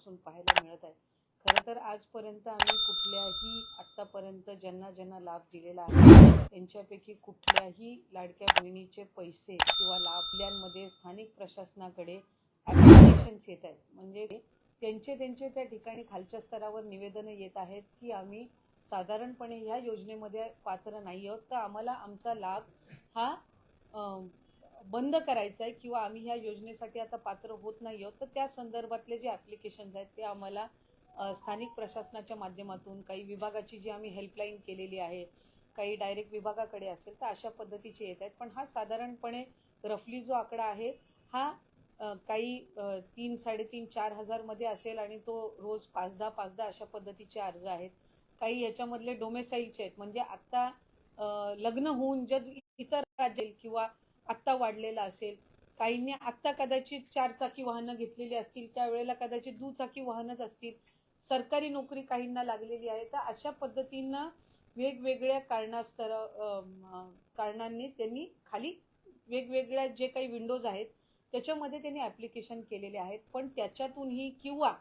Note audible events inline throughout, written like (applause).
वर्षापासून पाहायला मिळत आहे. खरं तर आजपर्यंत आम्ही कुठल्याही आत्तापर्यंत ज्यांना ज्यांना लाभ दिलेला आहे त्यांच्यापैकी कुठल्याही लाडक्या बहिणीचे पैसे किंवा लाभल्यांमध्ये स्थानिक प्रशासनाकडे ॲप्लिकेशन्स येत आहेत. म्हणजे त्यांचे त्यांचे त्या ठिकाणी खालच्या स्तरावर निवेदनं येत आहेत की आम्ही साधारणपणे ह्या योजनेमध्ये पात्र नाही आहोत. तर आम्हाला आमचा लाभ हा बंद करायचं आहे किंवा आम्ही ह्या योजनेसाठी आता पात्र होत नाही आहोत तर त्या संदर्भातले जे ॲप्लिकेशन्स आहेत ते आम्हाला स्थानिक प्रशासनाच्या माध्यमातून काही विभागाची जी आम्ही हेल्पलाईन केलेली आहे काही डायरेक्ट विभागाकडे असेल तर अशा पद्धतीचे येत आहेत. पण हा साधारणपणे रफली जो आकडा आहे हा काही तीन साडेतीन चार हजारमध्ये असेल आणि तो रोज पाच दहा पाच दहा अशा पद्धतीचे अर्ज आहेत. काही याच्यामधले डोमेसाईलचे आहेत म्हणजे आत्ता लग्न होऊन जर इतर राज्य किंवा आत्ता वाढलेला असेल. काहींनी आत्ता कदाचित चार चाकी वाहनं घेतलेली असतील त्यावेळेला कदाचित दुचाकी वाहनच असतील. सरकारी नोकरी काहींना लागलेली आहे. तर अशा पद्धतीनं वेगवेगळ्या कारणास्तर कारणांनी त्यांनी खाली वेगवेगळ्या जे काही विंडोज आहेत त्याच्यामध्ये त्यांनी ॲप्लिकेशन केलेले आहेत. पण त्याच्यातूनही किंवा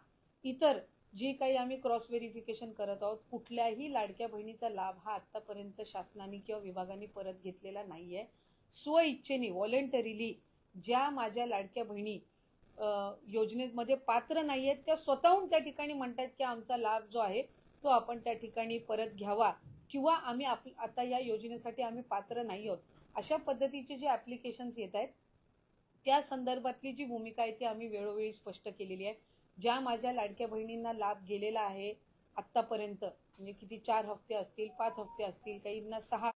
इतर जी काही आम्ही क्रॉस व्हेरिफिकेशन करत आहोत कुठल्याही लाडक्या बहिणीचा लाभ हा आत्तापर्यंत शासनाने किंवा विभागाने परत घेतलेला नाही आहे स्वइच्छेने व्हॉलेंटरीली ज्या माझ्या लाडक्या बहिणी योजनेमध्ये पात्र नाही आहेत त्या स्वतःहून त्या ठिकाणी म्हणतात की आमचा लाभ जो आहे तो आपण त्या ठिकाणी परत घ्यावा किंवा आम्ही आप आता या योजनेसाठी आम्ही पात्र नाही आहोत. अशा पद्धतीचे जे ॲप्लिकेशन्स येत आहेत त्या संदर्भातली जी भूमिका आहे ती आम्ही वेळोवेळी स्पष्ट केलेली आहे. ज्या माझ्या लाडक्या बहिणींना लाभ गेलेला आहे आत्तापर्यंत म्हणजे किती चार हफ्ते असतील पाच हफ्ते असतील काहींना सहा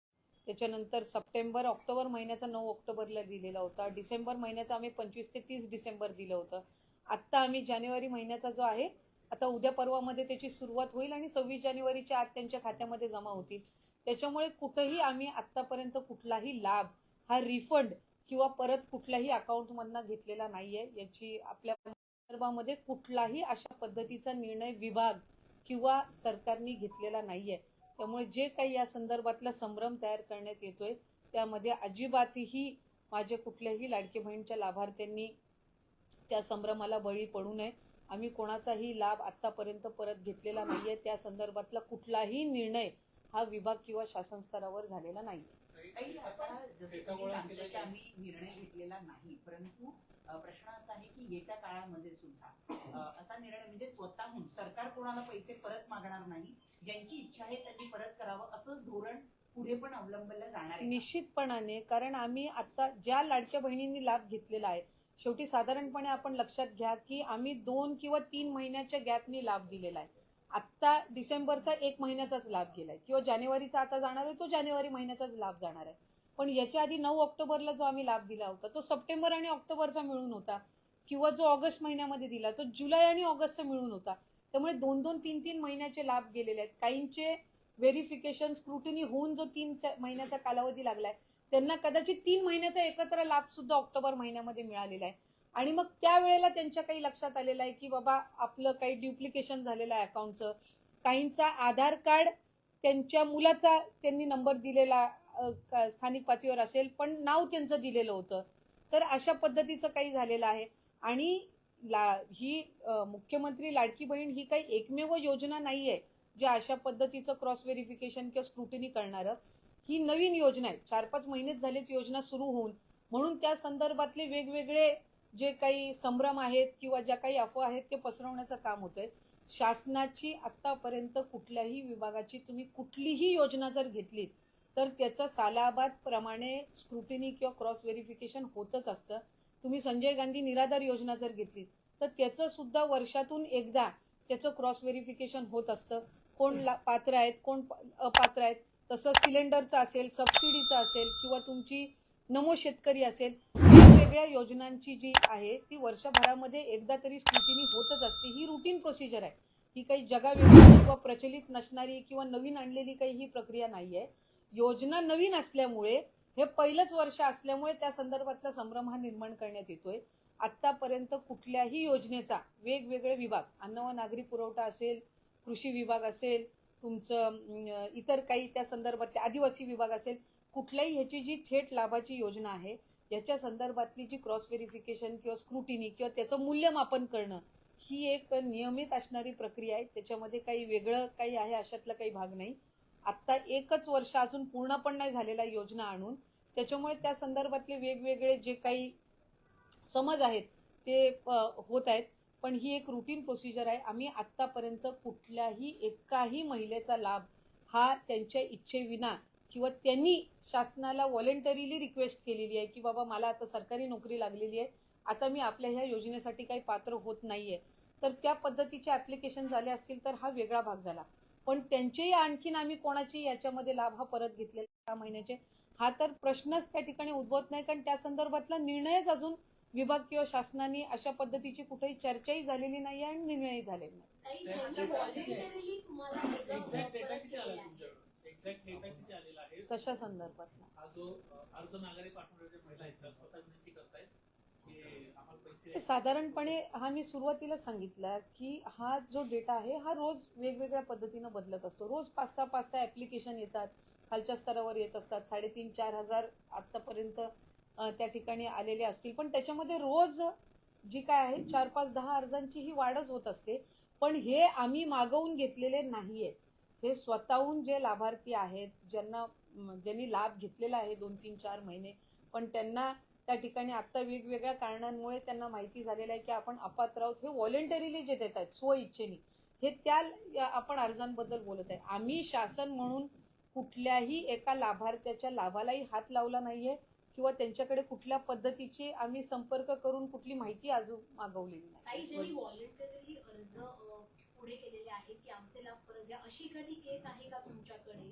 त्याच्यानंतर सप्टेंबर ऑक्टोबर महिन्याचा नऊ ऑक्टोबरला दिलेला होता. डिसेंबर महिन्याचा आम्ही पंचवीस ते तीस डिसेंबर दिलं होतं. आत्ता आम्ही जानेवारी महिन्याचा जो आहे आता उद्या परवामध्ये त्याची सुरुवात होईल आणि सव्वीस जानेवारीच्या आत त्यांच्या खात्यामध्ये जमा होतील. त्याच्यामुळे कुठंही आम्ही आत्तापर्यंत कुठलाही लाभ हा रिफंड किंवा परत कुठल्याही अकाउंटमधनं घेतलेला नाही आहे याची आपल्या संदर्भामध्ये कुठलाही अशा पद्धतीचा निर्णय विभाग किंवा सरकारने घेतलेला नाही आहे त्यामुळे जे काही या संदर्भातला संभ्रम तयार करण्यात येतोय त्यामध्ये अजिबातही माझ्या कुठल्याही लाडकी बहीणच्या लाभार्थ्यांनी त्या संभ्रमाला बळी पडू नये. आम्ही कोणाचाही लाभ आतापर्यंत परत घेतलेला नाहीये. त्या संदर्भातला कुठलाही निर्णय हा विभाग किंवा शासन स्तरावर झालेला नाही आम्ही निर्णय घेतलेला नाही परंतु प्रश्न असा आहे की येत्या काळामध्ये सुद्धा असा निर्णय म्हणजे स्वतःहून सरकार कोणाला पैसे परत मागणार नाही ज्यांची इच्छा आहे त्यांनी परत करावं असंच धोरण पुढे पण अवलंबलं जाणार आहे निश्चितपणाने कारण आम्ही आता ज्या लाडक्या बहिणींनी लाभ घेतलेला आहे शेवटी साधारणपणे आपण लक्षात घ्या की आम्ही दोन किंवा तीन महिन्याच्या गॅपनी लाभ दिलेला आहे. आत्ता डिसेंबरचा एक महिन्याचाच लाभ गेलाय किंवा जानेवारीचा आता जाणार आहे तो जानेवारी महिन्याचाच लाभ जाणार आहे. पण याच्या आधी नऊ ऑक्टोबरला जो आम्ही लाभ दिला होता तो सप्टेंबर आणि ऑक्टोबरचा मिळून होता. किंवा जो ऑगस्ट महिन्यामध्ये दिला तो जुलै आणि ऑगस्टचा मिळून होता. त्यामुळे दोन दोन तीन तीन महिन्याचे लाभ गेलेले आहेत. काहींचे व्हेरिफिकेशन स्क्रुटिनी होऊन जो तीन महिन्याचा कालावधी लागलाय त्यांना कदाचित तीन महिन्याचा एकत्र लाभ सुद्धा ऑक्टोबर महिन्यामध्ये मिळालेला आहे. आणि मग त्यावेळेला त्यांच्या काही लक्षात आलेलं आहे की बाबा आपलं काही ड्युप्लिकेशन झालेलं आहे अकाउंटचं. काहींचा आधार कार्ड त्यांच्या मुलाचा त्यांनी नंबर दिलेला स्थानिक पातळीवर असेल पण नाव त्यांचं दिलेलं होतं. तर अशा पद्धतीचं काही झालेलं आहे. आणि ला ही मुख्यमंत्री लाडकी बहीण ही काही एकमेव योजना नाही आहे जे अशा पद्धतीचं क्रॉस व्हेरिफिकेशन किंवा स्क्रुटिनी करणारं. ही नवीन योजना आहे. चार पाच महिनेच झालेत योजना सुरू होऊन. म्हणून त्या संदर्भातले वेगवेगळे जे काही संभ्रम आहेत किंवा ज्या काही अफवा आहेत ते पसरवण्याचं काम होतंय. शासनाची आतापर्यंत कुठल्याही विभागाची तुम्ही कुठलीही योजना जर घेतलीत तर त्याचं सालाबाद प्रमाणे स्क्रुटिनी किंवा क्रॉस व्हेरिफिकेशन होतच असतं. तुम्ही संजय गांधी निराधार योजना जर घेतली तर त्याचं सुद्धा वर्षातून एकदा त्याचं क्रॉस व्हेरिफिकेशन होत असतं. कोण ला- पात्र आहेत कोण अपात्र आहेत तसं सिलेंडरचं असेल सबसिडीचं असेल किंवा तुमची नमो शेतकरी असेल वेगवेगळ्या योजनांची जी आहे ती वर्षभरामध्ये एकदा तरी स्क्रुटिनी होतच असते. ही रुटीन प्रोसिजर आहे. ही काही जगावेगळी किंवा प्रचलित नसणारी किंवा नवीन आणलेली काही ही प्रक्रिया नाही आहे योजना नवीन असल्यामुळे हे पहिलंच वर्ष असल्यामुळे त्या संदर्भातला संभ्रम हा निर्माण करण्यात येतोय. आत्तापर्यंत कुठल्याही योजनेचा वेगवेगळे विभाग अन्न व नागरी पुरवठा असेल कृषी विभाग असेल तुमचं इतर काही त्या संदर्भातले आदिवासी विभाग असेल कुठल्याही ह्याची जी थेट लाभाची योजना आहे याच्या संदर्भातली जी क्रॉस व्हेरिफिकेशन किंवा स्क्रुटिनी किंवा त्याचं मूल्यमापन करणं ही एक नियमित असणारी प्रक्रिया आहे. त्याच्यामध्ये काही वेगळं काही आहे अशातला काही भाग नाही. आत्ता एकच वर्ष अजून पूर्ण पण नाही झालेला योजना आणून त्याच्यामुळे त्या संदर्भातले वेगवेगळे जे काही समज आहेत ते होत आहेत. पण ही एक रुटीन प्रोसिजर आहे. आम्ही आत्तापर्यंत कुठल्याही एकाही महिलेचा लाभ हा त्यांच्या इच्छेविना किंवा त्यांनी शासनाला व्हॉलेंटरीली रिक्वेस्ट केलेली आहे की बाबा मला आता सरकारी नोकरी लागलेली आहे आता मी आपल्या ह्या योजनेसाठी काही पात्र होत नाही आहे तर त्या पद्धतीचे ॲप्लिकेशन झाले असतील तर हा वेगळा भाग झाला. पण त्यांचेही आणखीन आम्ही कोणाची याच्यामध्ये लाभ हा परत घेतलेला सहा महिन्याचे. हा तर प्रश्नच त्या ठिकाणी उद्भवत नाही कारण त्या संदर्भातला निर्णयच अजून विभाग किंवा शासनाने अशा पद्धतीची कुठेही चर्चाही झालेली नाही आणि निर्णयही झालेला नाही कशा संदर्भातला? साधारणपणे हा मी सुरुवातीला सांगितला की हा जो डेटा आहे हा रोज वेगवेगळ्या पद्धतीनं बदलत असतो. रोज पाच सहा पाच सहा ऍप्लिकेशन येतात. खालच्या स्तरावर येत असतात. साडेतीन चार हजार आतापर्यंत त्या ठिकाणी आलेले असतील. पण त्याच्यामध्ये रोज जी काय आहे चार पाच दहा अर्जांची ही वाढच होत असते. पण हे आम्ही मागवून घेतलेले नाहीये. हे स्वतःहून जे लाभार्थी आहेत ज्यांना ज्यांनी लाभ घेतलेला आहे दोन तीन चार महिने पण त्यांना त्या ठिकाणी आता वेगवेगळ्या कारणांमुळे त्यांना माहिती झालेलं आहे की आपण अपात्र आहोत. हे व्हॉलेंटरीली जे देत आहेत स्वइच्छेने हे त्या आपण अर्जांबद्दल बोलत आहे. आम्ही शासन म्हणून कुठल्याही एका लाभार्थ्याच्या लाभालाही हात लावला नाहीये किंवा त्यांच्याकडे कुठल्या पद्धतीचे आम्ही संपर्क करून कुठली माहिती अजून मागवलेली नाही. व्हॉलेंटरी अर्ज पुढे केलेले आहेत की आमचे लाभ परत द्या अशी कधी केस आहे का तुमच्याकडे?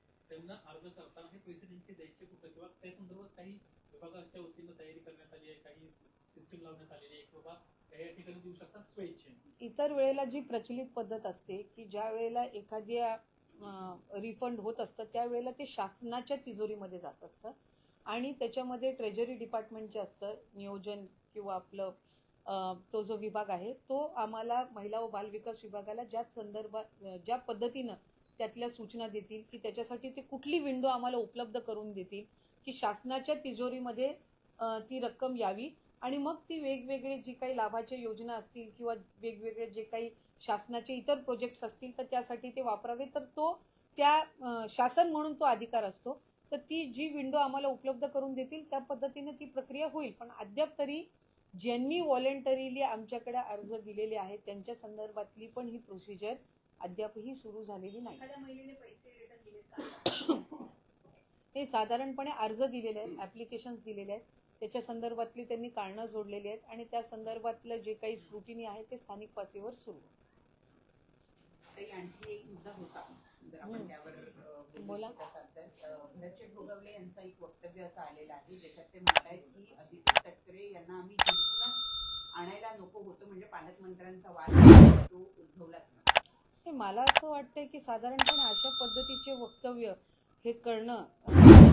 त्यांना अर्ज करताना हे पैसे नेमके द्यायचे कुठे किंवा त्या संदर्भात काही विभागाच्या वतीनं तयारी करण्यात आली आहे काही सिस्टीम लावण्यात आलेली आहे किंवा या ठिकाणी देऊ शकतात स्वेच्छेने. इतर वेळेला जी प्रचलित पद्धत असते की ज्या वेळेला एखाद्या रिफंड होत असतं त्यावेळेला ते शासनाच्या तिजोरीमध्ये जात असतं. आणि त्याच्यामध्ये ट्रेजरी डिपार्टमेंट जे असतं नियोजन किंवा आपलं तो जो विभाग आहे तो आम्हाला महिला व बालविकास विभागाला ज्या संदर्भात ज्या पद्धतीनं त्यातल्या सूचना देतील की त्याच्यासाठी ते कुठली विंडो आम्हाला उपलब्ध करून देतील की शासनाच्या तिजोरीमध्ये ती रक्कम यावी. आणि मग ती वेगवेगळे जी काही लाभाच्या योजना असतील किंवा वेगवेगळे जे काही शासनाचे इतर प्रोजेक्ट्स असतील तर त्यासाठी ते वापरावे. तर तो त्या शासन म्हणून तो अधिकार असतो. तर ती जी विंडो आम्हाला उपलब्ध करून देतील त्या पद्धतीने ती प्रक्रिया होईल. पण अद्याप तरी ज्यांनी व्हॉलेंटरीली आमच्याकडे अर्ज दिलेले आहेत त्यांच्या संदर्भातली पण ही प्रोसिजर अद्यापही सुरू झालेली नाही. एखाद्या महिलेने पैसे रिटर्न दिलेत का? (coughs) हे साधारणपणे अर्ज दिलेले आहेत ऍप्लिकेशन दिलेले आहेत. त्याच्या संदर्भातली त्यांनी कारणं जोडलेली आहेत आणि त्या संदर्भातलं जे काही स्क्रुटिनी आहे ते स्थानिक पातळीवर सुरू. आणखी एक मुद्दा होता. जर आपण. त्यावर बोलू भरतशेठ भोगवले यांचं एक वक्तव्य असं आलेलं आहे ज्याच्यात ते म्हणतायत की अदिती तटकरे यांना आम्ही आणायला नको होतं म्हणजे पालकमंत्र्यांचा वाद तो उद्भवलाच नसता. हे मला असं वाटतंय की साधारणपणे अशा पद्धतीचे वक्तव्य हे करणं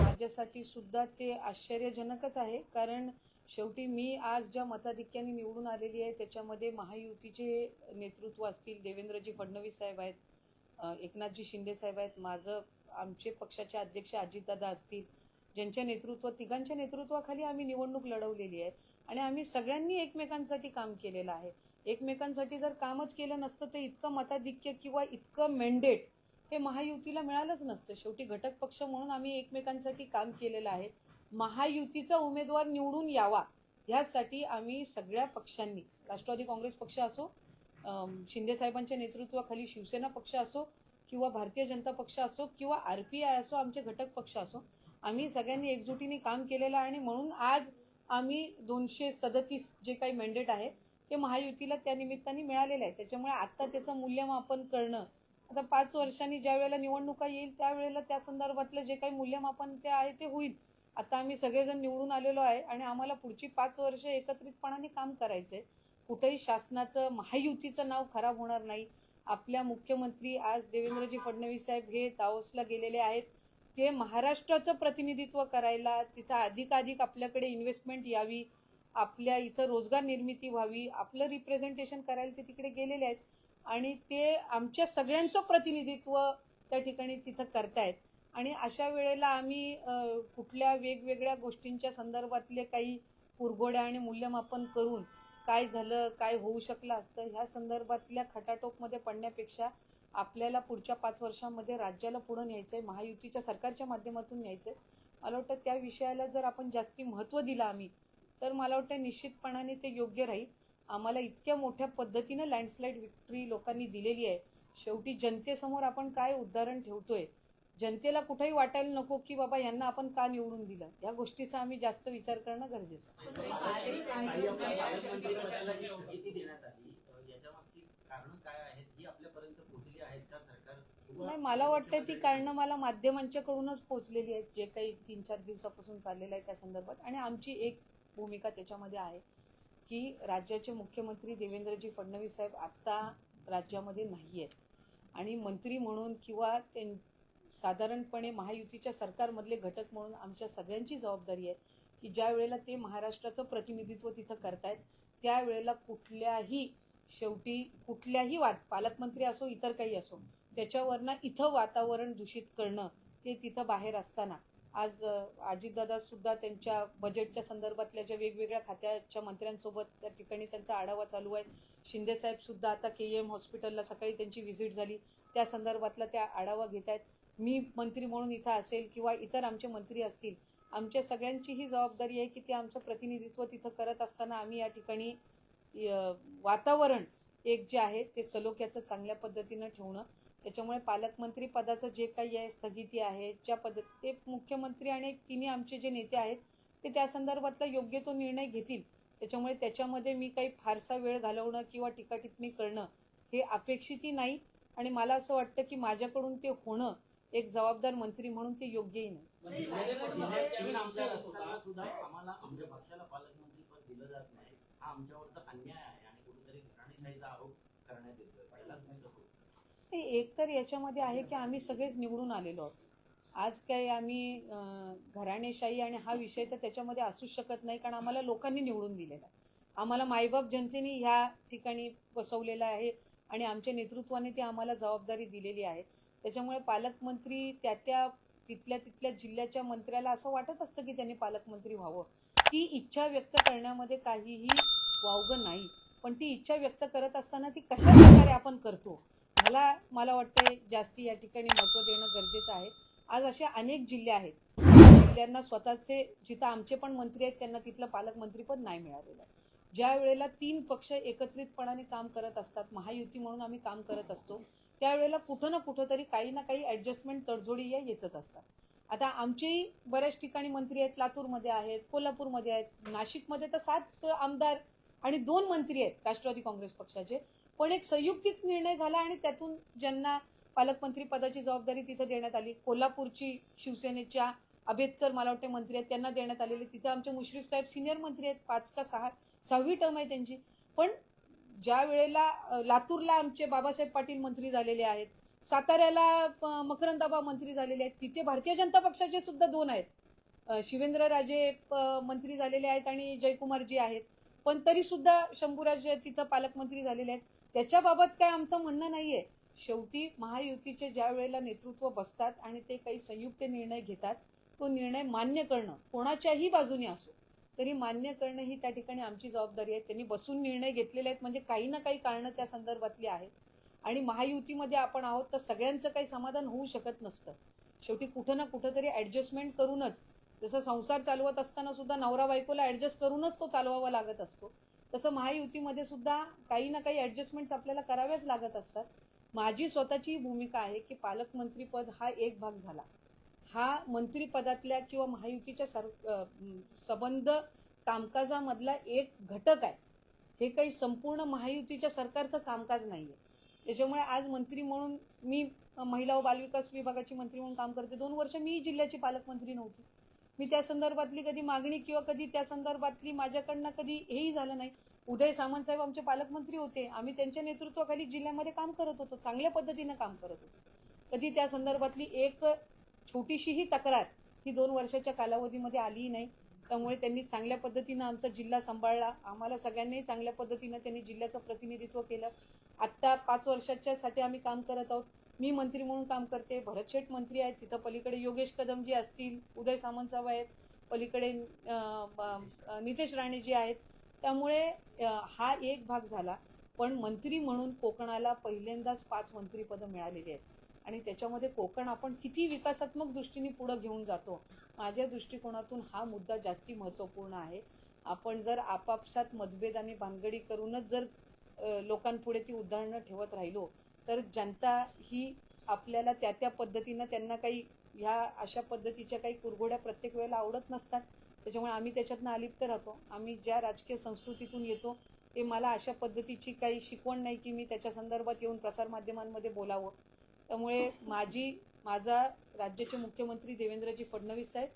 माझ्यासाठी सुद्धा ते आश्चर्यजनकच आहे. कारण शेवटी मी आज ज्या मताधिक्याने निवडून आलेली आहे त्याच्यामध्ये महायुतीचे नेतृत्व असतील देवेंद्रजी फडणवीस साहेब आहेत एकनाथजी शिंदे साहेब आहेत माझं आमचे पक्षाचे अध्यक्ष अजितदादा असतील ज्यांच्या नेतृत्व तिघांच्या नेतृत्वाखाली आम्ही निवडणूक लढवलेली आहे. आणि आम्ही सगळ्यांनी एकमेकांसाठी काम केलेलं आहे. एकमेकांसाठी जर कामच केलं नसतं तर इतकं मताधिक्य किंवा इतकं मेंडेट हे महायुतीला मिळालंच नसतं. शेवटी घटक पक्ष म्हणून आम्ही एकमेकांसाठी काम केलेलं आहे. महायुतीचा उमेदवार निवडून यावा ह्यासाठी आम्ही सगळ्या पक्षांनी राष्ट्रवादी काँग्रेस पक्ष असो शिंदेसाहेबांच्या शिंदे साहेबांच्या नेतृत्वाखाली शिवसेना पक्ष असो किंवा भारतीय जनता पक्ष असो किंवा आर पी आय असो आमचे घटक पक्ष असो आम्ही सगळ्यांनी एकजुटीने काम केलेलं आहे आणि म्हणून आज आम्ही दोनशे सदतीस जे काही मेंडेट आहे ते महायुतीला त्या निमित्ताने मिळालेलं आहे. त्याच्यामुळे आत्ता त्याचं मूल्यमापन करणं आता पाच वर्षांनी ज्या वेळेला निवडणुका येईल त्यावेळेला त्या संदर्भातलं जे काही मूल्यमापन ते आहे ते होईल. आता आम्ही सगळेजण निवडून आलेलो आहे आणि आम्हाला पुढची पाच वर्ष एकत्रितपणाने काम करायचं आहे कुठेही शासनाचं महायुतीचं नाव खराब होणार नाही. आपल्या मुख्यमंत्री आज देवेंद्रजी फडणवीस साहेब हे दावोसला गेलेले आहेत. ते महाराष्ट्राचं प्रतिनिधित्व करायला तिथं अधिकाधिक आपल्याकडे इन्व्हेस्टमेंट यावी आपल्या इथं रोजगार निर्मिती व्हावी आपलं रिप्रेझेंटेशन करायला ते तिकडे गेलेले आहेत आणि ते आमच्या सगळ्यांचं प्रतिनिधित्व त्या ठिकाणी तिथं करतायत. आणि अशा वेळेला आम्ही कुठल्या वेगवेगळ्या गोष्टींच्या संदर्भातले काही पुरगोड्या आणि मूल्यमापन करून काय झालं काय होऊ शकलं असतं ह्या संदर्भातल्या खटाटोपमध्ये पडण्यापेक्षा आपल्याला पुढच्या पाच वर्षामध्ये राज्याला पुढं न्यायचं आहे महायुतीच्या सरकारच्या माध्यमातून न्यायचं आहे मला वाटतं त्या विषयाला जर आपण जास्ती महत्त्व दिलं आम्ही तर मला वाटतं निश्चितपणाने ते योग्य राहील. आम्हाला इतक्या मोठ्या पद्धतीनं लँडस्लाईड विक्ट्री लोकांनी दिलेली आहे. शेवटी जनतेसमोर आपण काय उदाहरण ठेवतोय? जनतेला कुठेही वाटायला नको की बाबा यांना आपण का निवडून दिलं? या गोष्टीचा आम्ही जास्त विचार करणं गरजेचं ही नाही मला वाटतं ती कारणं मला माध्यमांच्याकडूनच पोचलेली आहेत. जे काही तीन चार दिवसापासून चाललेलं आहे त्या संदर्भात. आणि आमची एक भूमिका त्याच्यामध्ये आहे की राज्याचे मुख्यमंत्री देवेंद्रजी फडणवीस साहेब आत्ता राज्यामध्ये नाही आहेत आणि मंत्री म्हणून किंवा ते साधारणपणे महायुतीच्या सरकारमधले घटक म्हणून आमच्या सगळ्यांची जबाबदारी आहे की ज्या वेळेला ते महाराष्ट्राचं प्रतिनिधित्व तिथं करतायत त्यावेळेला कुठल्याही शेवटी कुठल्याही वाद पालकमंत्री असो इतर काही असो त्याच्यावरनं इथं वातावरण दूषित करणं ते तिथं बाहेर असताना आज अजितदादा सुद्धा त्यांच्या बजेटच्या संदर्भातल्या ज्या वेगवेगळ्या खात्याच्या मंत्र्यांसोबत त्या ठिकाणी त्यांचा आढावा चालू आहे. शिंदेसाहेब सुद्धा आता के एम हॉस्पिटलला सकाळी त्यांची व्हिजिट झाली. त्या संदर्भातला त्या आढावा घेत आहेत. मी मंत्री म्हणून इथं असेल किंवा इतर आमचे मंत्री असतील आमच्या सगळ्यांची ही जबाबदारी आहे की ते आमचं प्रतिनिधित्व तिथं करत असताना आम्ही या ठिकाणी वातावरण एक जे आहे ते सलोख्याचं चांगल्या पद्धतीनं ठेवणं. त्याच्यामुळे पालकमंत्री पदाचं जे काही आहे स्थगिती आहे ज्या पद्धत ते मुख्यमंत्री आणि तिन्ही आमचे जे नेते आहेत ते त्या संदर्भातला योग्य तो निर्णय घेतील. त्याच्यामुळे त्याच्यामध्ये मी काही फारसा वेळ घालवणं किंवा टीका टिप्पणी करणं हे अपेक्षितही नाही आणि मला असं वाटतं की माझ्याकडून ते होणं एक जबाबदार मंत्री म्हणून ते योग्यही नाही. म्हणजे जिल्ह्यात तीन आमदार असताना सुद्धा आम्हाला आमच्या पक्षाला पालकमंत्री पद दिलं जात नाही. हा आमच्यावरचा अन्याय आहे आणि कुठेतरी घराणेशाहीचा आरोप करण्यात येतोय. ते एक तर याच्यामध्ये आहे की आम्ही सगळेच निवडून आलेलो आहोत. आज काही आम्ही घराणेशाही आणि हा विषय तर त्याच्यामध्ये असूच शकत नाही कारण आम्हाला लोकांनी निवडून दिलेला आहे. आम्हाला मायबाप जनतेने ह्या ठिकाणी बसवलेलं आहे आणि आमच्या नेतृत्वाने ती आम्हाला जबाबदारी दिलेली आहे. त्याच्यामुळे पालकमंत्री त्या त्या तिथल्या तिथल्या जिल्ह्याच्या मंत्र्याला असं वाटत असतं की त्यांनी पालकमंत्री व्हावं. ती इच्छा व्यक्त करण्यामध्ये काहीही वावगं नाही. पण ती इच्छा व्यक्त करत असताना ती कशा प्रकारे आपण करतो? ह्याला मला वाटतं जास्ती या ठिकाणी महत्त्व देणं गरजेचं आहे. आज असे अनेक जिल्हे आहेत. जिल्ह्यांना स्वतःचे जिथं आमचे पण मंत्री आहेत त्यांना तिथलं पालकमंत्रीपद नाही मिळालेलं आहे. ज्या वेळेला तीन पक्ष एकत्रितपणाने काम करत असतात महायुती म्हणून आम्ही काम करत असतो त्यावेळेला कुठं ना कुठं तरी काही ना काही ॲडजस्टमेंट तडजोडी या येतच असतात. आता आमचेही बऱ्याच ठिकाणी मंत्री आहेत लातूरमध्ये आहेत कोल्हापूरमध्ये आहेत नाशिकमध्ये तर सात आमदार आणि दोन मंत्री आहेत राष्ट्रवादी काँग्रेस पक्षाचे. पण एक संयुक्तिक निर्णय झाला आणि त्यातून ज्यांना पालकमंत्री पदाची जबाबदारी तिथं देण्यात आली कोल्हापूरची शिवसेनेच्या आंबेडकर मला वाटते मंत्री आहेत त्यांना देण्यात आलेले. तिथं आमचे मुश्रीफ साहेब सिनियर मंत्री आहेत पाच का सहा सहावी टर्म आहे त्यांची. पण ज्या वेळेला लातूरला आमचे बाबासाहेब पाटील मंत्री झालेले आहेत साताऱ्याला मकरंदाबा मंत्री झालेले आहेत तिथे भारतीय जनता पक्षाचे सुद्धा दोन आहेत. शिवेंद्र राजे मंत्री झालेले आहेत आणि जयकुमारजी आहेत. पण तरी सुद्धा शंभूराज तिथं पालकमंत्री झालेले आहेत. त्याच्याबाबत काय आमचं म्हणणं नाहीये. शेवटी महायुतीचे ज्या वेळेला नेतृत्व बसतात आणि ते काही संयुक्त निर्णय घेतात तो निर्णय मान्य करणं कोणाच्याही बाजूने असो तरी मान्य करणं ही त्या ठिकाणी आमची जबाबदारी आहे. त्यांनी बसून निर्णय घेतलेले आहेत म्हणजे काही ना काही कारणं त्या संदर्भातली आहेत. आणि महायुतीमध्ये आपण आहोत तर सगळ्यांचं काही समाधान होऊ शकत नसतं. शेवटी कुठं ना कुठं तरी ॲडजस्टमेंट करूनच जसं संसार चालवत असताना सुद्धा नवरा बायकोला ॲडजस्ट करूनच तो चालवावा लागत असतो. तसं महायुतीमध्ये सुद्धा काही ना काही ॲडजस्टमेंट्स आपल्याला कराव्याच लागत असतात. माझी स्वतःची भूमिका आहे की पालकमंत्रीपद हा एक भाग झाला. हा मंत्रिपदातल्या किंवा महायुतीच्या सर संबंध कामकाजामधला एक घटक आहे. हे काही संपूर्ण महायुतीच्या सरकारचं कामकाज नाही आहे त्याच्यामुळे आज मंत्री म्हणून मी महिला व बालविकास विभागाची मंत्री म्हणून काम करते. दोन वर्ष मी जिल्ह्याची पालकमंत्री नव्हती. मी त्या संदर्भातली कधी मागणी किंवा कधी त्या संदर्भातली माझ्याकडनं कधी हेही झालं नाही. उदय सामंत साहेब आमचे पालकमंत्री होते. आम्ही त्यांच्या नेतृत्वाखाली जिल्ह्यामध्ये काम करत होतो. चांगल्या पद्धतीनं काम करत होतो. कधी त्या संदर्भातली एक छोटीशीही तक्रार ही दोन वर्षाच्या कालावधीमध्ये आलीही नाही. त्यामुळे त्यांनी चांगल्या पद्धतीनं आमचा जिल्हा सांभाळला. आम्हाला सगळ्यांनी चांगल्या पद्धतीनं त्यांनी जिल्ह्याचं प्रतिनिधित्व केलं. आत्ता पाच वर्षाच्यासाठी आम्ही काम करत आहोत. मी मंत्री म्हणून काम करते भरत शेठ मंत्री आहेत तिथं पलीकडे योगेश कदमजी असतील उदय सामंत साहेब आहेत पलीकडे नितेश राणेजी आहेत. त्यामुळे हा एक भाग झाला. पण मंत्री म्हणून कोकणाला पहिल्यांदाच पाच मंत्रीपदं मिळालेली आहेत. आणि त्याच्यामध्ये कोकण आपण किती विकासात्मक दृष्टीने पुढं घेऊन जातो माझ्या दृष्टिकोनातून हा मुद्दा जास्ती महत्त्वपूर्ण आहे. आपण जर आपापसात मतभेद आणि भानगडी करूनच जर लोकांपुढे ती उदाहरणं ठेवत राहिलो तर जनता ही आपल्याला त्या त्या पद्धतीनं त्यांना काही ह्या अशा पद्धतीच्या काही कुरघोड्या प्रत्येक वेळेला आवडत नसतात. त्याच्यामुळे आम्ही त्याच्यातनं अलिप्त राहतो. आम्ही ज्या राजकीय संस्कृतीतून येतो ते मला अशा पद्धतीची काही शिकवण नाही की मी त्याच्या संदर्भात येऊन प्रसारमाध्यमांमध्ये बोलावं. त्यामुळे माझी माझा राज्याचे मुख्यमंत्री देवेंद्रजी फडणवीस साहेब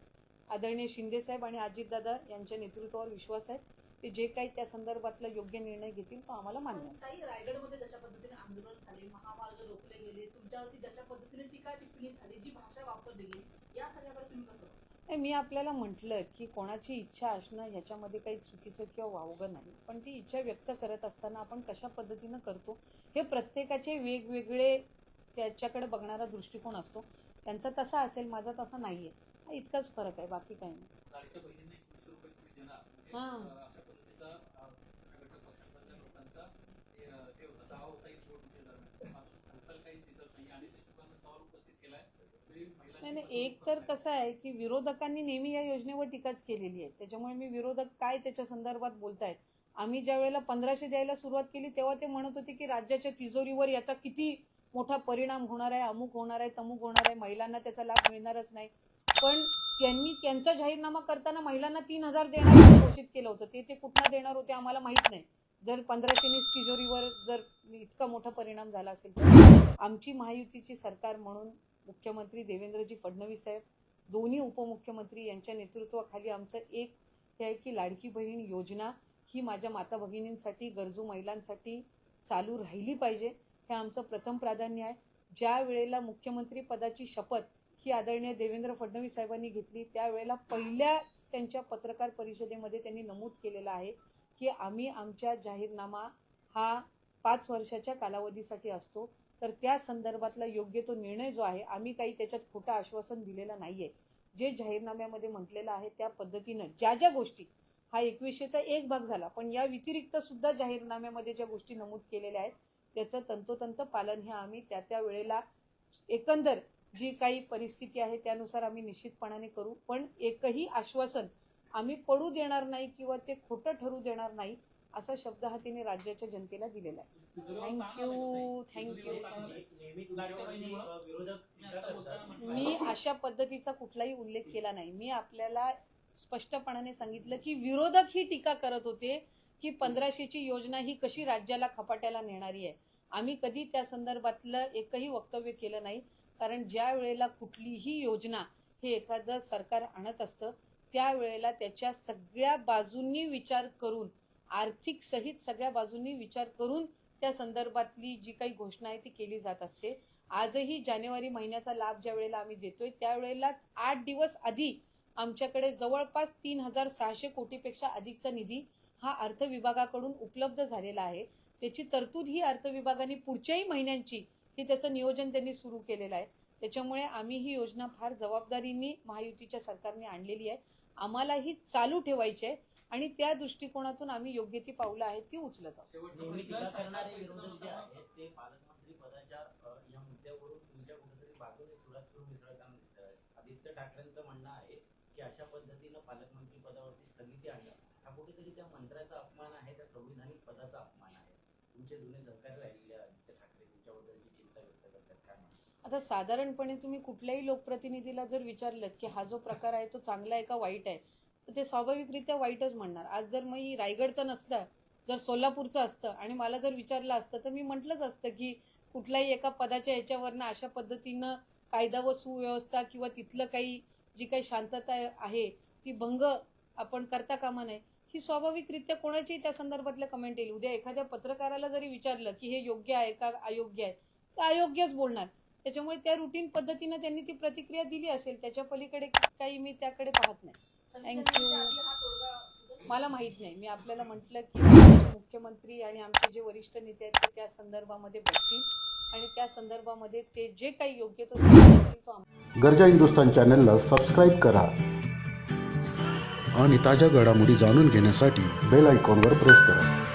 आदरणीय शिंदे साहेब आणि अजितदादा यांच्या नेतृत्वावर विश्वास आहे. ते जे काही त्या संदर्भातला योग्य निर्णय घेतील तो आम्हाला मान्य काही रायगडमध्ये जशा पद्धतीने आंदोलन झाले महामार्ग रोखले गेले तुमच्यावरती जशा पद्धतीने टीका टिप्पणी झाली जी भाषा वापरली गेली या सगळ्याकडे तुम्ही कसं? नाही मी आपल्याला म्हटलं की कोणाची इच्छा असणं ह्याच्यामध्ये काही चुकीचं किंवा वावगं नाही. पण ती इच्छा व्यक्त करत असताना आपण कशा पद्धतीनं करतो हे प्रत्येकाचे वेगवेगळे त्याच्याकडे बघणारा दृष्टिकोन असतो. त्यांचा तसा असेल माझा तसा नाहीये. हा इतकाच फरक आहे बाकी काही नाही. म्हणजे हा. अं, अशा पद्धतीचा अं, घटक हे होता. दावा होता एक हालचाल काहीच दिसत नाही. आणि देशमुखांना सवाल उपस्थित केलाय. महिलांची नाही नाही एक तर. कसं आहे की विरोधकांनी नेहमी या योजनेवर टीकाच केलेली आहे. त्याच्यामुळे मी विरोधक काय त्याच्या संदर्भात बोलतायत? आम्ही ज्या वेळेला पंधराशे द्यायला सुरुवात केली तेव्हा ते म्हणत होते की राज्याच्या तिजोरीवर याचा किती मोठा परिणाम होणार आहे अमुक होणार आहे तमुक होणार आहे महिलांना त्याचा लाभ मिळणारच नाही. पण त्यांनी त्यांचा जाहीरनामा करताना महिलांना तीन हजार देणार घोषित केलं होतं. ते ते कुठला देणार होते आम्हाला माहीत नाही. जर पंधराशेनीच तिजोरीवर जर इतका मोठा परिणाम झाला असेल तर आमची महायुतीची सरकार म्हणून मुख्यमंत्री देवेंद्रजी फडणवीस साहेब दोन्ही उपमुख्यमंत्री यांच्या नेतृत्वाखाली आमचं एक हे आहे की लाडकी बहीण योजना ही माझ्या माता भगिनींसाठी गरजू महिलांसाठी चालू राहिली पाहिजे. हे आमचं प्रथम प्राधान्य आहे. ज्या वेळेला मुख्यमंत्री पदाची शपथ ही आदरणीय देवेंद्र फडणवीस साहेबांनी घेतली त्यावेळेला पहिल्याच त्यांच्या पत्रकार परिषदेमध्ये त्यांनी नमूद केलेलं आहे. की आम्ही आमच्या जाहीरनामा हा पाच वर्षाच्या कालावधीसाठी असतो. तर त्या संदर्भातला योग्य तो निर्णय जो आहे आम्ही काही त्याच्यात खोटं आश्वासन दिलेलं नाहीये. जे जाहीरनाम्यामध्ये म्हटलेलं आहे त्या पद्धतीनं ज्या ज्या गोष्टी हा एकवीसशेचा एक भाग झाला पण या व्यतिरिक्त सुद्धा जाहीरनाम्यामध्ये ज्या गोष्टी नमूद केलेल्या आहेत त्याचं तंतोतंत पालन हे आम्ही त्या त्या वेळेला एकंदर जी काही परिस्थिती आहे त्यानुसार आम्ही निश्चितपणाने करू. पण एकही आश्वासन आम्ही पडू देणार नाही किंवा ते खोटं ठरू देणार नाही असा शब्द हा तिने राज्याच्या जनतेला दिलेला आहे. थँक्यू. थँक्यू थँक्यू मी अशा पद्धतीचा कुठलाही उल्लेख केला नाही. मी आपल्याला स्पष्टपणाने सांगितलं की विरोधक ही टीका करत होते की पंधराशेची योजना ही कशी राज्याला खपाट्याला नेणारी आहे. आम्ही कधी त्या संदर्भातलं एकही वक्तव्य केलं नाही कारण ज्या वेळेला कुठलीही योजना हे एखादं सरकार आणत असतं त्यावेळेला त्याच्या सगळ्या बाजूंनी विचार करून आर्थिक सहित सगळ्या बाजूंनी विचार करून त्या संदर्भातली जी काही घोषणा आहे ती केली जात असते. आजही जानेवारी महिन्याचा लाभ ज्या वेळेला आम्ही देतोय त्यावेळेला आठ दिवस आधी आमच्याकडे जवळपास तीन हजार सहाशे कोटीपेक्षा अधिकचा निधी हा अर्थ विभागाकडून उपलब्ध झालेला आहे. त्याची तरतूद ही अर्थ विभागाने पुढच्याही महिन्यांची ही त्याचं नियोजन त्यांनी सुरू केलेलं आहे. त्याच्यामुळे आम्ही ही योजना फार जबाबदारीने महायुतीच्या सरकारने आणलेली आहे. आम्हाला ही चालू ठेवायची आहे. आणि त्या दृष्टिकोनातून आम्ही योग्य ती पावलं आहेत ती उचलत आहोत. या मुद्द्यावरून तुमच्या कुठेतरी बाजूने सुरात सुरू मिसळताना दिसत आदित्य ठाकरेंचं म्हणणं आहे की अशा पद्धतीनं पालकमंत्री पदावरती स्थगिती आणणं हा कुठेतरी त्या मंत्र्याचा अपमान आहे त्या संविधानिक पदाचा अपमान आहे. तुमचे जुने सहकारी राहिलेले आदित्य ठाकरे तुमच्याबद्दलची चिंता व्यक्त करतात काय म्हणतात आता साधारणपणे तुम्ही कुठल्याही लोकप्रतिनिधीला जर विचारलं की हा जो प्रकार आहे तो चांगला आहे का वाईट आहे तर ते स्वाभाविकरित्या वाईटच म्हणणार. आज जर मी रायगडचं नसलं जर सोलापूरचं असतं आणि मला जर विचारलं असतं तर मी म्हटलंच असतं की कुठल्याही एका पदाच्या याच्यावरनं अशा पद्धतीनं कायदा व सुव्यवस्था किंवा तिथलं काही जी काही शांतता आहे ती भंग आपण करता कामा नये. की स्वाभाविकरित्या कोणाचीही त्या संदर्भातल्या कमेंट येईल. उद्या एखाद्या पत्रकाराला जरी विचारलं की हे योग्य आहे का अयोग्य आहे तर अयोग्यच बोलणार. त्याच्यामुळे त्या रुटीन पद्धतीनं त्यांनी ती प्रतिक्रिया दिली असेल. त्याच्या पलीकडे काही मी त्याकडे पाहत नाही. सुटेल? मला माहीत नाही. मी आपल्याला म्हटलं की मुख्यमंत्री आणि आमचे जे वरिष्ठ नेते आहेत ते त्या संदर्भामध्ये बसतील आणि त्या संदर्भामध्ये ते जे काही योग्य तो तो गरजा हिंदुस्तान चॅनलला सबस्क्राईब करा. आणि ताज्या घडामोडी जाणून घेण्यासाठी बेल आयकॉनवर प्रेस करा.